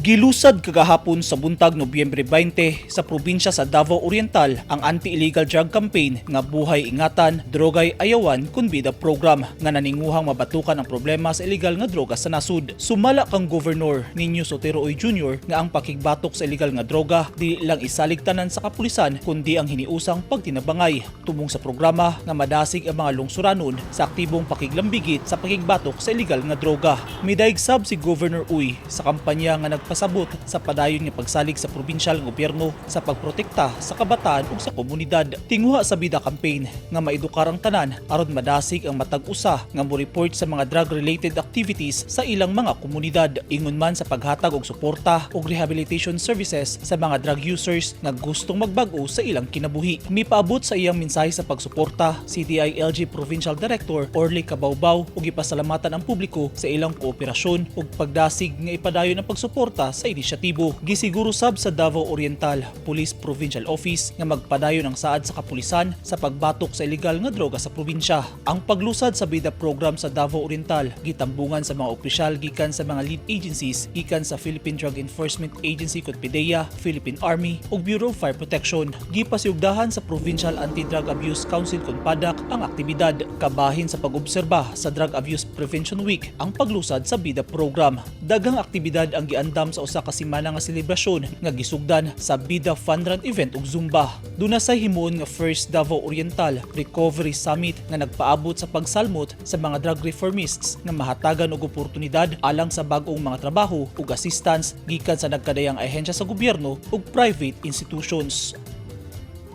Gilusad kagahapon sa buntag Nobyembre 20 sa probinsya sa Davao Oriental ang anti-illegal drug campaign nga Buhay Ingatan, Drogay Ayawan Kunbida program nga naninguhang mabatukan ang problema sa illegal nga droga sa nasud. Sumala kang Governor Ninyo Sotero Oy Jr. nga ang pakigbatok sa illegal nga droga dili lang isalig tanan sa kapulisan kundi ang hiniusang pagtinabangay tumong sa programa nga madasig ang mga lungsuranon sa aktibong pakiglambigit sa pakigbatok sa illegal nga droga. Midaig sab si Governor Uy sa kampanya nga nagpasabot sa padayon nga pagsalig sa probinsyal nga gobyerno sa pagprotekta sa kabataan ug sa komunidad. Tinguha sa bida campaign nga maedukar ang tanan aron madasig ang matag usa nga mo report sa mga drug-related activities sa ilang mga komunidad ingon man sa paghatag og suporta ug rehabilitation services sa mga drug users nga gustong magbag-o sa ilang kinabuhi. Mipaabot sa iyang mensahe sa pagsuporta si DILG Provincial Director Orly Cabaubaw ug ipasalamatan ang publiko sa ilang kooperasyon ug pagdasig nga ipadayon ang pagsuporta sa inisyatibo. Gisiguro sab sa Davao Oriental Police Provincial Office nga magpadayon ang saad sa kapulisan sa pagbatok sa illegal nga droga sa probinsya. Ang paglusad sa bida program sa Davao Oriental gitambungan sa mga opisyal gikan sa mga lead agencies gikan sa Philippine Drug Enforcement Agency kod PDEA, Philippine Army ug Bureau of Fire Protection. Gipasiugdahan sa Provincial Anti-Drug Abuse Council kod PADAC ang aktibidad kabahin sa pag-obserba sa Drug Abuse Prevention Week ang paglusad sa bida program. Daghang aktibidad ang giandam sa usa ka semana nga selebrasyon nga gisugdan sa Bida Fun Run event ug Zumba. Duna say himuon nga First Davao Oriental Recovery Summit nga nagpaabot sa pagsalmot sa mga drug reformists nga mahatagan og oportunidad alang sa bag-ong mga trabaho ug assistance gikan sa nagkadayang ahensya sa gobyerno ug private institutions.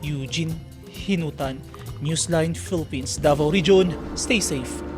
Eugene Hinutan, Newsline Philippines, Davao Region. Stay safe.